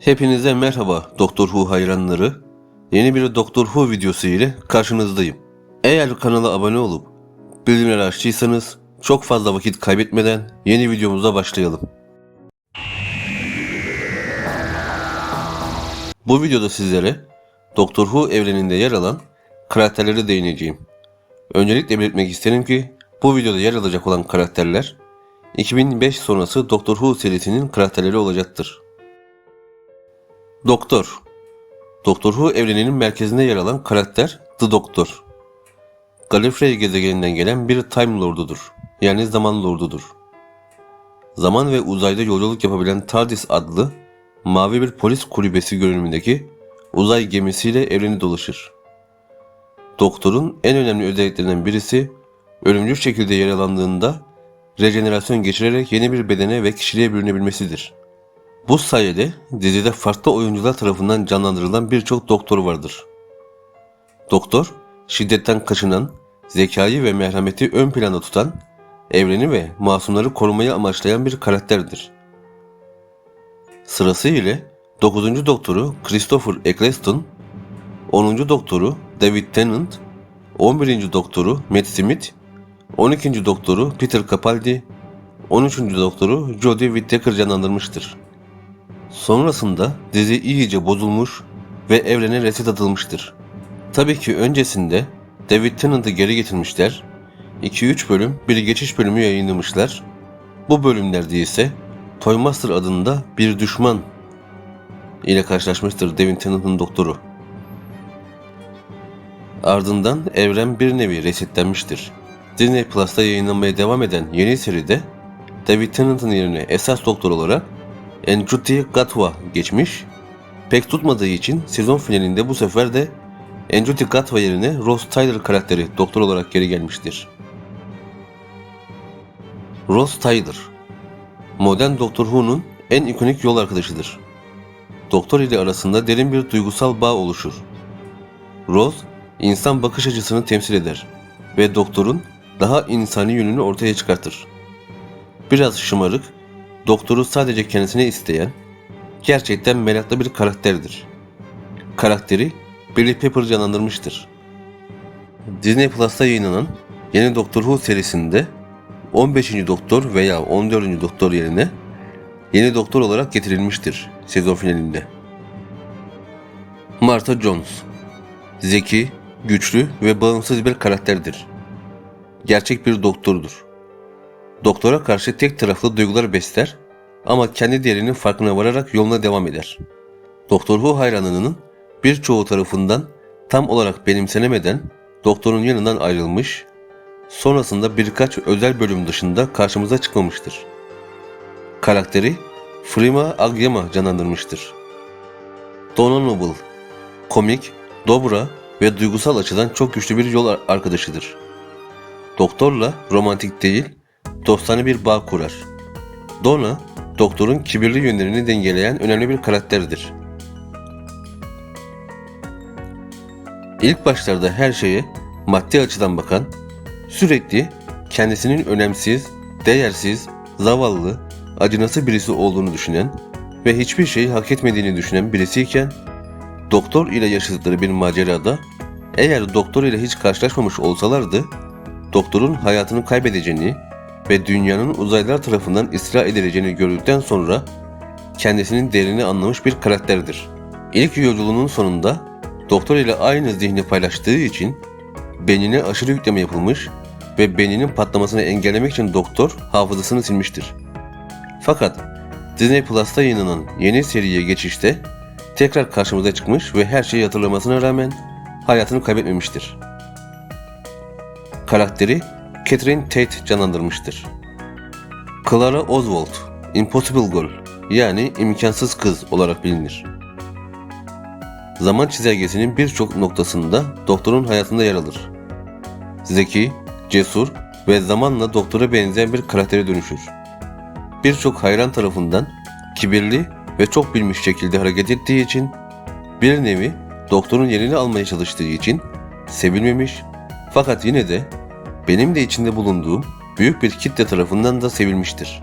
Hepinize merhaba Doktor Who hayranları. Yeni bir Doktor Who videosu ile karşınızdayım. Eğer kanala abone olup bildirimleri açtıysanız çok fazla vakit kaybetmeden yeni videomuza başlayalım. Bu videoda sizlere Doktor Who evreninde yer alan karakterlere değineceğim. Öncelikle belirtmek isterim ki bu videoda yer alacak olan karakterler 2005 sonrası Doktor Who serisinin karakterleri olacaktır. Doktor Doktor Who evreninin merkezinde yer alan karakter The Doctor. Gallifrey gezegeninden gelen bir Time Lord'udur. Yani Zaman Lord'udur. Zaman ve uzayda yolculuk yapabilen TARDIS adlı mavi bir polis kulübesi görünümündeki uzay gemisiyle evreni dolaşır. Doktorun en önemli özelliklerinden birisi ölümcül şekilde yaralandığında rejenerasyon geçirerek yeni bir bedene ve kişiliğe bürünebilmesidir. Bu sayede dizide farklı oyuncular tarafından canlandırılan birçok doktor vardır. Doktor, şiddetten kaçınan, zekayı ve merhameti ön planda tutan, evreni ve masumları korumayı amaçlayan bir karakterdir. Sırası ile 9. Doktoru Christopher Eccleston, 10. Doktoru David Tennant, 11. Doktoru Matt Smith, 12. Doktoru Peter Capaldi, 13. Doktoru Jodie Whittaker canlandırmıştır. Sonrasında dizi iyice bozulmuş ve evrene reset atılmıştır. Tabii ki öncesinde David Tennant'ı geri getirmişler, 2-3 bölüm bir geçiş bölümü yayınlamışlar. Bu bölümlerde ise Toymaster adında bir düşman ile karşılaşmıştır David Tennant'ın doktoru. Ardından evren bir nevi resetlenmiştir. Disney Plus'ta yayınlanmaya devam eden yeni seride David Tennant'ın yerine esas doktor olarak Ncuti Gatwa geçmiş. Pek tutmadığı için sezon finalinde bu sefer de Ncuti Gatwa yerine Ross Tyler karakteri doktor olarak geri gelmiştir. Ross Tyler Modern Doctor Who'nun en ikonik yol arkadaşıdır. Doktor ile arasında derin bir duygusal bağ oluşur. Rose, insan bakış açısını temsil eder ve doktorun daha insani yönünü ortaya çıkartır. Biraz şımarık, doktoru sadece kendisine isteyen, gerçekten meraklı bir karakterdir. Karakteri Billy Pepper canlandırmıştır. Disney Plus'ta yayınlanan yeni Doctor Who serisinde 15. Doktor veya 14. Doktor yerine yeni Doktor olarak getirilmiştir sezon finalinde. Martha Jones Zeki, güçlü ve bağımsız bir karakterdir. Gerçek bir doktordur. Doktora karşı tek taraflı duygular besler ama kendi değerinin farkına vararak yoluna devam eder. Doktor Who hayranının birçoğu tarafından tam olarak benimsenemeden doktorun yanından ayrılmış, sonrasında birkaç özel bölüm dışında karşımıza çıkmamıştır. Karakteri Frima Agyama canlandırmıştır. Donna Noble, komik, dobra ve duygusal açıdan çok güçlü bir yol ar- arkadaşıdır. Doktorla romantik değil, dostane bir bağ kurar. Donna, doktorun kibirli yönlerini dengeleyen önemli bir karakterdir. İlk başlarda her şeye maddi açıdan bakan, sürekli kendisinin önemsiz, değersiz, zavallı, acınası birisi olduğunu düşünen ve hiçbir şeyi hak etmediğini düşünen birisiyken, doktor ile yaşadıkları bir macerada eğer doktor ile hiç karşılaşmamış olsalardı, doktorun hayatını kaybedeceğini ve dünyanın uzaylılar tarafından istila edileceğini gördükten sonra kendisinin değerini anlamış bir karakterdir. İlk yolculuğunun sonunda doktor ile aynı zihni paylaştığı için beynine aşırı yükleme yapılmış ve beyninin patlamasını engellemek için doktor hafızasını silmiştir. Fakat Disney Plus'ta yayınlanan yeni seriye geçişte tekrar karşımıza çıkmış ve her şeyi hatırlamasına rağmen hayatını kaybetmemiştir. Karakteri Catherine Tate canlandırmıştır. Clara Oswald, Impossible Girl yani imkansız kız olarak bilinir. Zaman çizelgesinin birçok noktasında doktorun hayatında yer alır. Zeki, cesur ve zamanla doktora benzeyen bir karaktere dönüşür. Birçok hayran tarafından kibirli ve çok bilmiş şekilde hareket ettiği için bir nevi doktorun yerini almaya çalıştığı için sevilmemiş fakat yine de benim de içinde bulunduğum büyük bir kitle tarafından da sevilmiştir.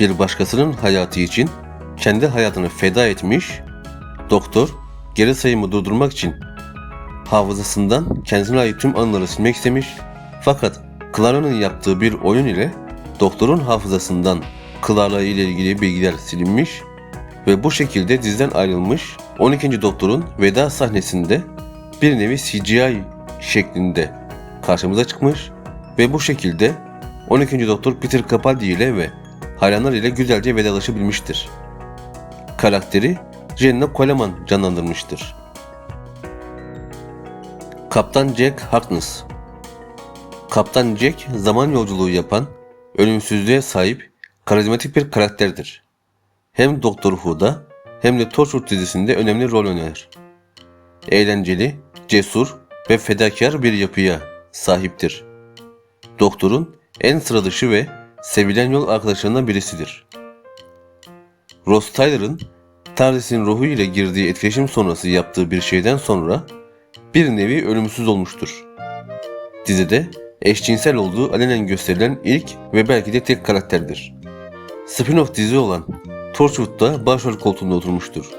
Bir başkasının hayatı için kendi hayatını feda etmiş Doktor geri sayımı durdurmak için hafızasından kendisine ait tüm anıları silmek istemiş fakat Clara'nın yaptığı bir oyun ile doktorun hafızasından Clara ile ilgili bilgiler silinmiş ve bu şekilde diziden ayrılmış 12. Doktor'un veda sahnesinde bir nevi CGI şeklinde karşımıza çıkmış ve bu şekilde 12. Doktor Peter Capaldi ile ve hayranlar ile güzelce vedalaşabilmiştir. Karakteri Jenna Coleman canlandırmıştır. Kaptan Jack Harkness Kaptan Jack zaman yolculuğu yapan, ölümsüzlüğe sahip, karizmatik bir karakterdir. Hem Doctor Who'da hem de Torchwood dizisinde önemli rol oynar. Eğlenceli, cesur ve fedakar bir yapıya sahiptir. Doktorun en sıra dışı ve sevilen yol arkadaşlarından birisidir. Ross Tyler'ın TARDIS'in ruhu ile girdiği etkileşim sonrası yaptığı bir şeyden sonra bir nevi ölümsüz olmuştur. Dizide eşcinsel olduğu alenen gösterilen ilk ve belki de tek karakterdir. Spin-off dizi olan Torchwood'da başrol koltuğunda oturmuştur.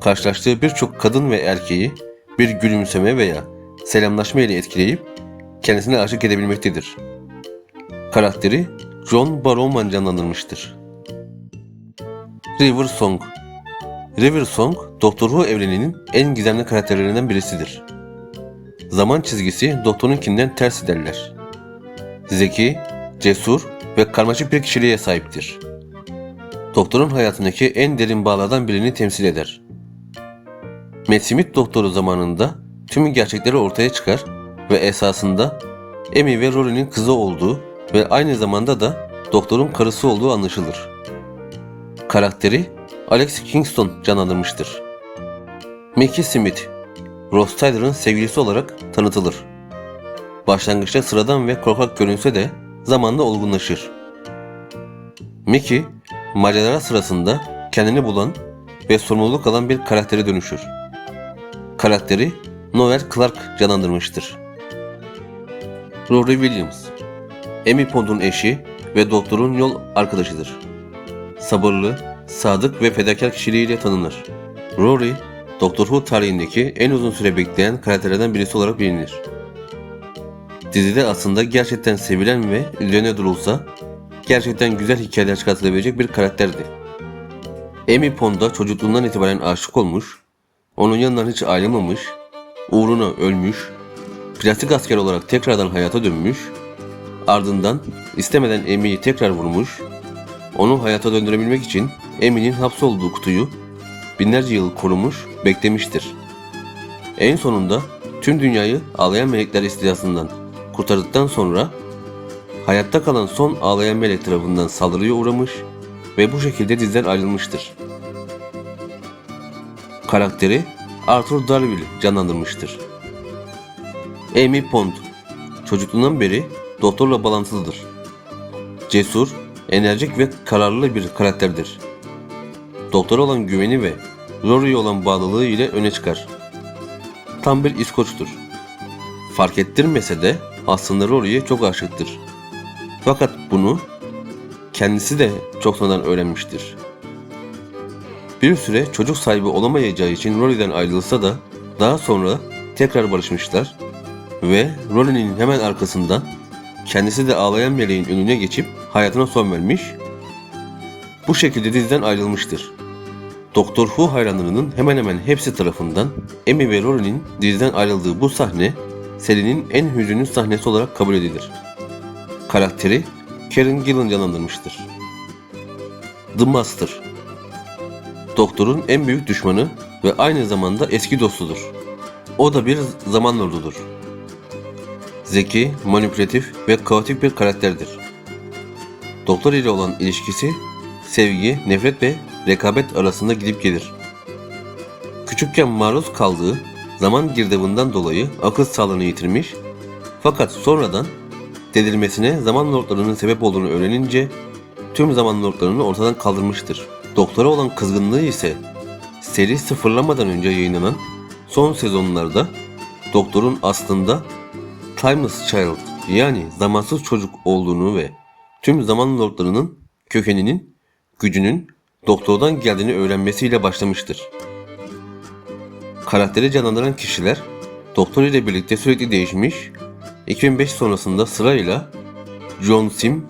Karşılaştığı birçok kadın ve erkeği bir gülümseme veya selamlaşma ile etkileyip kendisine aşık edebilmektedir. Karakteri John Barrowman canlandırmıştır. River Song River Song, Doctor Who evreninin en gizemli karakterlerinden birisidir. Zaman çizgisi doktorunkinden ters ederler. Zeki, cesur ve karmaşık bir kişiliğe sahiptir. Doktorun hayatındaki en derin bağlardan birini temsil eder. Matt Smith doktoru zamanında tüm gerçekleri ortaya çıkar ve esasında Amy ve Rory'nin kızı olduğu ve aynı zamanda da doktorun karısı olduğu anlaşılır. Karakteri Alex Kingston canlandırmıştır. Mickey Smith, Ross Tyler'ın sevgilisi olarak tanıtılır. Başlangıçta sıradan ve korkak görünse de zamanla olgunlaşır. Mickey, macera sırasında kendini bulan ve sorumluluk alan bir karaktere dönüşür. Karakteri Noel Clark canlandırmıştır. Rory Williams, Amy Pond'un eşi ve doktorun yol arkadaşıdır. Sabırlı, sadık ve fedakar kişiliğiyle tanınır. Rory, Doctor Who tarihindeki en uzun süre bekleyen karakterlerden birisi olarak bilinir. Dizide aslında gerçekten sevilen ve üzerine durulsa gerçekten güzel hikayeler çıkartılabilecek bir karakterdi. Amy Pond'a çocukluğundan itibaren aşık olmuş, onun yanından hiç ayrılmamış, uğruna ölmüş, plastik asker olarak tekrardan hayata dönmüş, ardından istemeden Amy'yi tekrar vurmuş, onu hayata döndürebilmek için Amy'nin hapsolduğu kutuyu binlerce yıl korumuş, beklemiştir. En sonunda tüm dünyayı ağlayan melekler istilasından kurtardıktan sonra hayatta kalan son ağlayan melek tarafından saldırıya uğramış ve bu şekilde dizden ayrılmıştır. Karakteri Arthur Darvill canlandırmıştır. Amy Pond çocukluğundan beri doktorla bağlantılıdır. Cesur, enerjik ve kararlı bir karakterdir. Doktora olan güveni ve Rory'e olan bağlılığı ile öne çıkar. Tam bir İskoç'tur. Fark ettirmese de aslında Rory'e çok aşıktır. Fakat bunu kendisi de çok sonradan öğrenmiştir. Bir süre çocuk sahibi olamayacağı için Rory'den ayrılsa da daha sonra tekrar barışmışlar ve Rory'nin hemen arkasından kendisi de ağlayan meleğin önüne geçip hayatına son vermiş. Bu şekilde diziden ayrılmıştır. Doktor Who hayranlarının hemen hemen hepsi tarafından Amy ve Rory'nin diziden ayrıldığı bu sahne serinin en hüzünlü sahnesi olarak kabul edilir. Karakteri Karen Gillan canlandırmıştır. The Master Doktorun en büyük düşmanı ve aynı zamanda eski dostudur. O da bir zaman lordudur. Zeki, manipülatif ve kaotik bir karakterdir. Doktor ile olan ilişkisi sevgi, nefret ve rekabet arasında gidip gelir. Küçükken maruz kaldığı zaman girdabından dolayı akıl sağlığını yitirmiş fakat sonradan delirmesine zaman lordlarının sebep olduğunu öğrenince tüm zaman lordlarını ortadan kaldırmıştır. Doktora olan kızgınlığı ise seri sıfırlamadan önce yayınlanan son sezonlarda doktorun aslında Timeless Child yani zamansız çocuk olduğunu ve tüm zaman lordlarının kökeninin gücünün doktordan geldiğini öğrenmesiyle başlamıştır. Karakteri canlandıran kişiler Doktor ile birlikte sürekli değişmiş, 2005 sonrasında sırayla John Sim,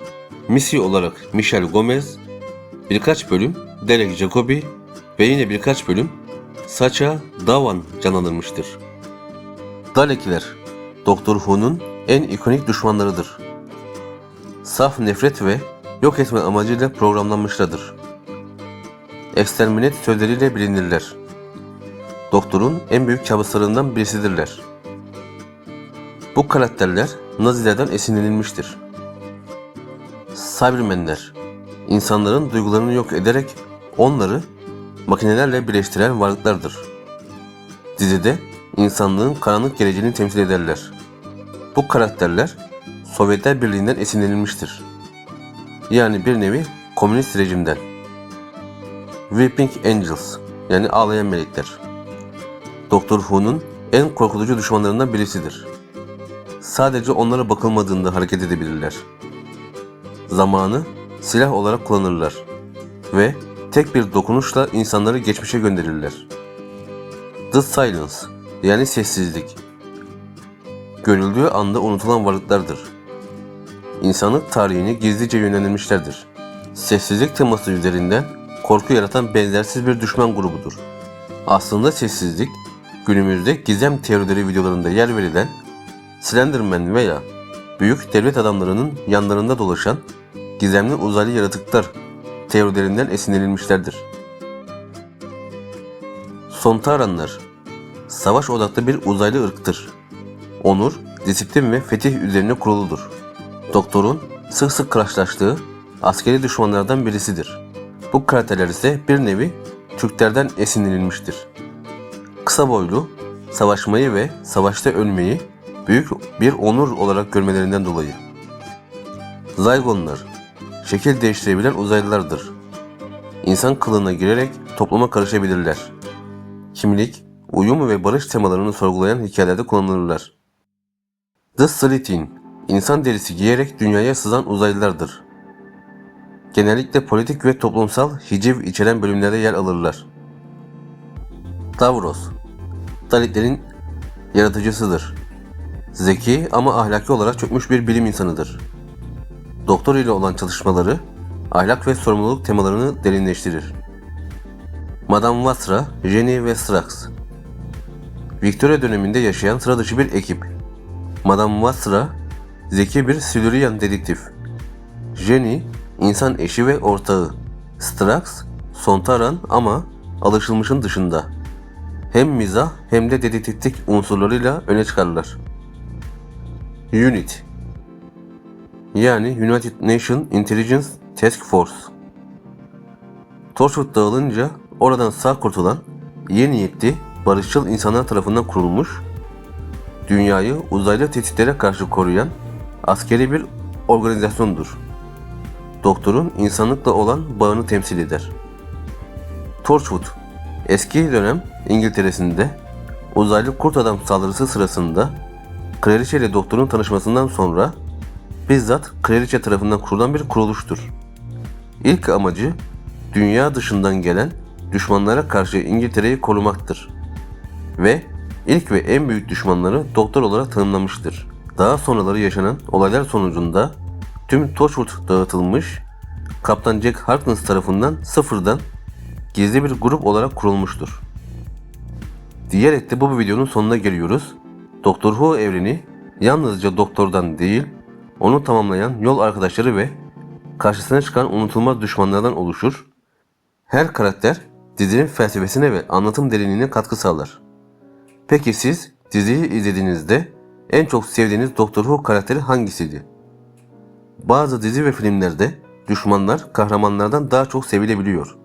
Missy olarak Michelle Gomez, birkaç bölüm Derek Jacobi ve yine birkaç bölüm Sacha Dawan canlandırmıştır. Dalekler, Doktor Who'nun en ikonik düşmanlarıdır. Saf nefret ve yok etme amacıyla programlanmışlardır. Exterminate sözleriyle bilinirler. Doktorun en büyük kabuslarından birisidirler. Bu karakterler Nazilerden esinlenilmiştir. Cybermenler, insanların duygularını yok ederek onları makinelerle birleştiren varlıklardır. Dizide insanlığın karanlık geleceğini temsil ederler. Bu karakterler Sovyetler Birliği'nden esinlenilmiştir. Yani bir nevi komünist rejimden. Weeping Angels yani ağlayan melekler. Doktor Who'nun en korkutucu düşmanlarından birisidir. Sadece onlara bakılmadığında hareket edebilirler. Zamanı silah olarak kullanırlar ve tek bir dokunuşla insanları geçmişe gönderirler. The Silence yani sessizlik. Görüldüğü anda unutulan varlıklardır. İnsanlık tarihini gizlice yönlendirmişlerdir. Sessizlik teması üzerinden korku yaratan benzersiz bir düşman grubudur. Aslında sessizlik, günümüzde gizem teorileri videolarında yer verilen Slenderman veya büyük devlet adamlarının yanlarında dolaşan gizemli uzaylı yaratıklar teorilerinden esinlenilmişlerdir. Sontaranlar Savaş odaklı bir uzaylı ırktır. Onur, disiplin ve fetih üzerine kuruludur. Doktorun sık sık karşılaştığı askeri düşmanlardan birisidir. Bu karakterler ise bir nevi Türklerden esinlenilmiştir. Kısa boylu, savaşmayı ve savaşta ölmeyi büyük bir onur olarak görmelerinden dolayı. Zygonlar, şekil değiştirebilen uzaylılardır. İnsan kılığına girerek topluma karışabilirler. Kimlik, uyum ve barış temalarını sorgulayan hikayelerde kullanılırlar. The Slytherin, insan derisi giyerek dünyaya sızan uzaylılardır. Genellikle politik ve toplumsal hiciv içeren bölümlerde yer alırlar. Davros, Daleklerin yaratıcısıdır. Zeki ama ahlaki olarak çökmüş bir bilim insanıdır. Doktor ile olan çalışmaları ahlak ve sorumluluk temalarını derinleştirir. Madame Vasra, Jenny ve Strax Victoria döneminde yaşayan sıra dışı bir ekip. Madame Vasra, zeki bir Silurian dedektif. Jenny, insan eşi ve ortağı. Strax, Sontaran ama alışılmışın dışında. Hem mizah hem de dedektiflik unsurlarıyla öne çıkarlar. Unit yani United Nations Intelligence Task Force. Torchwood dağılınca oradan sağ kurtulan iyi niyetli barışçıl insanlar tarafından kurulmuş, dünyayı uzaylı tehditlere karşı koruyan askeri bir organizasyondur. Doktorun insanlıkla olan bağını temsil eder. Torchwood, eski dönem İngiltere'sinde uzaylı kurt adam saldırısı sırasında Kraliçe ile doktorun tanışmasından sonra bizzat kraliçe tarafından kurulan bir kuruluştur. İlk amacı dünya dışından gelen düşmanlara karşı İngiltere'yi korumaktır. Ve ilk ve en büyük düşmanları doktor olarak tanımlamıştır. Daha sonraları yaşanan olaylar sonucunda tüm Torchwood dağıtılmış, Kaptan Jack Harkness tarafından sıfırdan gizli bir grup olarak kurulmuştur. Diyerek de bu videonun sonuna geliyoruz. Doktor Who evreni yalnızca doktordan değil, onu tamamlayan yol arkadaşları ve karşısına çıkan unutulmaz düşmanlardan oluşur. Her karakter dizinin felsefesine ve anlatım derinliğine katkı sağlar. Peki siz diziyi izlediğinizde en çok sevdiğiniz Doktor Who karakteri hangisiydi? Bazı dizi ve filmlerde düşmanlar kahramanlardan daha çok sevilebiliyor.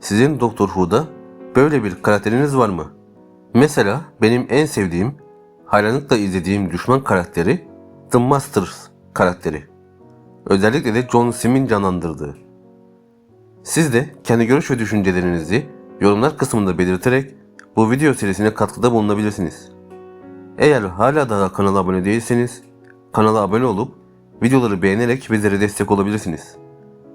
Sizin Doktor Who'da böyle bir karakteriniz var mı? Mesela benim en sevdiğim, hayranlıkla izlediğim düşman karakteri The Masters karakteri. Özellikle de John Sim'in canlandırdığı. Siz de kendi görüş ve düşüncelerinizi yorumlar kısmında belirterek bu video serisine katkıda bulunabilirsiniz. Eğer hala daha kanala abone değilseniz kanala abone olup videoları beğenerek bizlere destek olabilirsiniz.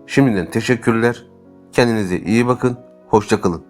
Şimdiden teşekkürler. Kendinize iyi bakın. Hoşçakalın.